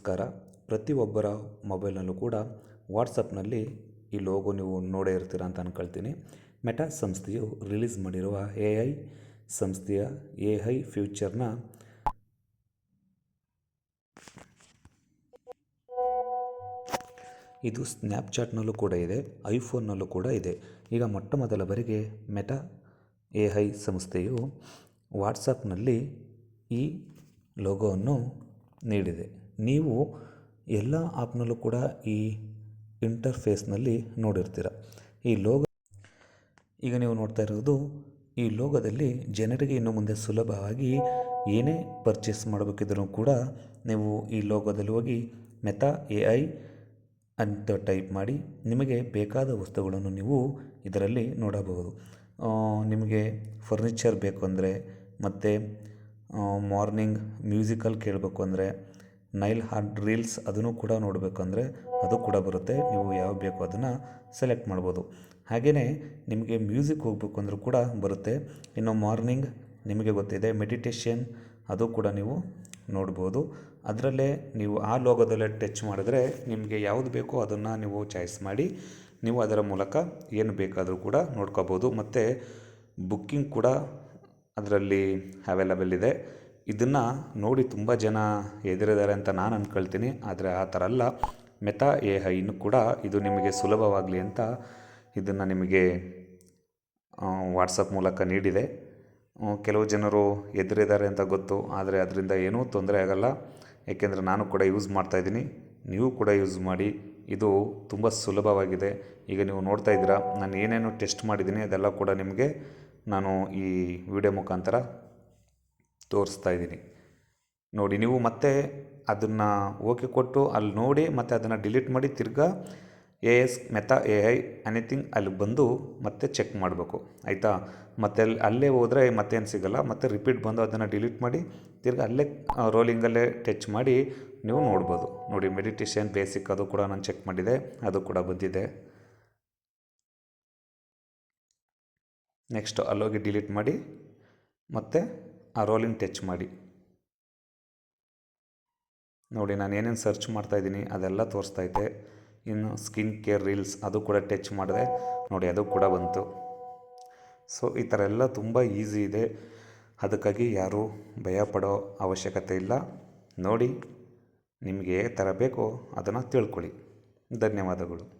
ನಮಸ್ಕಾರ. ಪ್ರತಿಯೊಬ್ಬರ ಮೊಬೈಲ್ನಲ್ಲೂ ಕೂಡ ವಾಟ್ಸಪ್ನಲ್ಲಿ ಈ ಲೋಗೋ ನೀವು ನೋಡೇ ಇರ್ತೀರ ಅಂತ ಅಂದ್ಕೊಳ್ತೀನಿ ಮೆಟಾ ಸಂಸ್ಥೆಯು ರಿಲೀಸ್ ಮಾಡಿರುವ ಎ ಐ ಸಂಸ್ಥೆಯ ಎ ಐ ಫ್ಯೂಚರ್ನ ಇದು ಸ್ನ್ಯಾಪ್ಚಾಟ್ನಲ್ಲೂ ಕೂಡ ಇದೆ, ಐಫೋನ್ನಲ್ಲೂ ಕೂಡ ಇದೆ. ಈಗ ಮೊಟ್ಟ ಮೊದಲ ಬಾರಿಗೆ ಮೆಟಾ ಎ ಐ ಸಂಸ್ಥೆಯು ವಾಟ್ಸಪ್ನಲ್ಲಿ ಈ ಲೋಗೋವನ್ನು ನೀಡಿದೆ. ನೀವು ಎಲ್ಲ ಆ್ಯಪ್ನಲ್ಲೂ ಕೂಡ ಈ ಇಂಟರ್ಫೇಸ್ನಲ್ಲಿ ನೋಡಿರ್ತೀರ. ಈ ಲೋಗೋ, ಈಗ ನೀವು ನೋಡ್ತಾ ಇರೋದು ಈ ಲೋಗೋದಲ್ಲಿ ಜನರಿಗೆ ಇನ್ನು ಮುಂದೆ ಸುಲಭವಾಗಿ ಏನೇ ಪರ್ಚೇಸ್ ಮಾಡಬೇಕಿದ್ರೂ ಕೂಡ ನೀವು ಈ ಲೋಗೋದಲ್ಲಿ ಹೋಗಿ ಮೆತಾ ಎ ಐ ಅಂತ ಟೈಪ್ ಮಾಡಿ ನಿಮಗೆ ಬೇಕಾದ ವಸ್ತುಗಳನ್ನು ನೀವು ಇದರಲ್ಲಿ ನೋಡಬಹುದು. ನಿಮಗೆ ಫರ್ನಿಚರ್ ಬೇಕು ಅಂದರೆ ಮತ್ತು ಮಾರ್ನಿಂಗ್ ಮ್ಯೂಸಿಕಲ್ ಕೇಳಬೇಕು ಅಂದರೆ ನೈಲ್ ಹಾರ್ಡ್ ರೀಲ್ಸ್ ಅದನ್ನು ಕೂಡ ನೋಡಬೇಕು ಅಂದರೆ ಅದು ಕೂಡ ಬರುತ್ತೆ. ನೀವು ಯಾವ ಬೇಕೋ ಅದನ್ನು ಸೆಲೆಕ್ಟ್ ಮಾಡ್ಬೋದು. ಹಾಗೆಯೇ ನಿಮಗೆ ಮ್ಯೂಸಿಕ್ ಹೋಗಬೇಕು ಅಂದರೂ ಕೂಡ ಬರುತ್ತೆ. ಇನ್ನು ಮಾರ್ನಿಂಗ್ ನಿಮಗೆ ಗೊತ್ತಿದೆ ಮೆಡಿಟೇಷನ್ ಅದು ಕೂಡ ನೀವು ನೋಡ್ಬೋದು. ಅದರಲ್ಲೇ ನೀವು ಆ ಲೋಗೋದಲ್ಲೇ ಟಚ್ ಮಾಡಿದ್ರೆ ನಿಮಗೆ ಯಾವುದು ಬೇಕೋ ಅದನ್ನು ನೀವು ಚಾಯ್ಸ್ ಮಾಡಿ ನೀವು ಅದರ ಮೂಲಕ ಏನು ಬೇಕಾದರೂ ಕೂಡ ನೋಡ್ಕೋಬೋದು. ಮತ್ತು ಬುಕ್ಕಿಂಗ್ ಕೂಡ ಅದರಲ್ಲಿ ಅವೈಲಬಲ್ ಇದೆ. ಇದನ್ನು ನೋಡಿ ತುಂಬ ಜನ ಎದುರಿದ್ದಾರೆ ಅಂತ ನಾನು ಅಂದ್ಕೊಳ್ತೀನಿ ಆದರೆ ಆ ಥರ ಅಲ್ಲ. ಮೆತಾ ಎ ಐನು ಕೂಡ ಇದು ನಿಮಗೆ ಸುಲಭವಾಗಲಿ ಅಂತ ಇದನ್ನು ನಿಮಗೆ ವಾಟ್ಸಪ್ ಮೂಲಕ ನೀಡಿದೆ. ಕೆಲವು ಜನರು ಎದುರಿದ್ದಾರೆ ಅಂತ ಗೊತ್ತು. ಆದರೆ ಅದರಿಂದ ಏನೂ ತೊಂದರೆ ಆಗಲ್ಲ. ಏಕೆಂದರೆ ನಾನು ಕೂಡ ಯೂಸ್ ಮಾಡ್ತಾಯಿದ್ದೀನಿ ನೀವು ಕೂಡ ಯೂಸ್ ಮಾಡಿ. ಇದು ತುಂಬ ಸುಲಭವಾಗಿದೆ. ಈಗ ನೀವು ನೋಡ್ತಾ ಇದ್ದೀರಾ, ನಾನು ಏನೇನು ಟೆಸ್ಟ್ ಮಾಡಿದ್ದೀನಿ. ಅದೆಲ್ಲ ಕೂಡ ನಿಮಗೆ ನಾನು ಈ ವಿಡಿಯೋ ಮುಖಾಂತರ ತೋರಿಸ್ತಾ ಇದ್ದೀನಿ. ನೋಡಿ, ನೀವು ಮತ್ತೆ ಅದನ್ನು ಓಕೆ ಕೊಟ್ಟು ಅಲ್ಲಿ ನೋಡಿ, ಮತ್ತೆ ಅದನ್ನು ಡಿಲೀಟ್ ಮಾಡಿ ತಿರ್ಗಾ ask Meta A I anything ಅಲ್ಲಿ ಬಂದು ಮತ್ತೆ ಚೆಕ್ ಮಾಡಬೇಕು. ಆಯಿತಾ? ಮತ್ತೆ ಅಲ್ಲಿ, ಅಲ್ಲೇ ಹೋದರೆ ಮತ್ತೇನು ಸಿಗಲ್ಲ. ಮತ್ತೆ ರಿಪೀಟ್ ಬಂದು ಅದನ್ನು ಡಿಲೀಟ್ ಮಾಡಿ ತಿರ್ಗಿ ಅಲ್ಲೇ ರೋಲಿಂಗಲ್ಲೇ ಟಚ್ ಮಾಡಿ ನೀವು ನೋಡ್ಬೋದು. ನೋಡಿ ಮೆಡಿಟೇಷನ್ ಬೇಸಿಕ್ ಅದು ಕೂಡ ನಾನು ಚೆಕ್ ಮಾಡಿದೆ. ಅದು ಕೂಡ ಬಂದಿದೆ. ನೆಕ್ಸ್ಟ್ ಅಲ್ಲೋಗಿ ಡಿಲೀಟ್ ಮಾಡಿ ಮತ್ತು ಆ ರೋಲಿಂಗ್ ಟಚ್ ಮಾಡಿ. ನೋಡಿ, ನಾನು ಏನೇನು ಸರ್ಚ್ ಮಾಡ್ತಾಯಿದ್ದೀನಿ ಅದೆಲ್ಲ ತೋರಿಸ್ತೈತೆ ಇನ್ನು ಸ್ಕಿನ್ ಕೇರ್ ರೀಲ್ಸ್ ಅದು ಕೂಡ ಟಚ್ ಮಾಡಿದೆ. ನೋಡಿ, ಅದು ಕೂಡ ಬಂತು. ಸೊ, ಈ ಥರ ಎಲ್ಲ ತುಂಬ ಈಸಿ ಇದೆ. ಅದಕ್ಕಾಗಿ ಯಾರೂ ಭಯಪಡೋ ಅವಶ್ಯಕತೆ ಇಲ್ಲ. ನೋಡಿ, ನಿಮಗೆ ಥರ ಬೇಕೋ ಅದನ್ನು ತಿಳ್ಕೊಳ್ಳಿ. ಧನ್ಯವಾದಗಳು.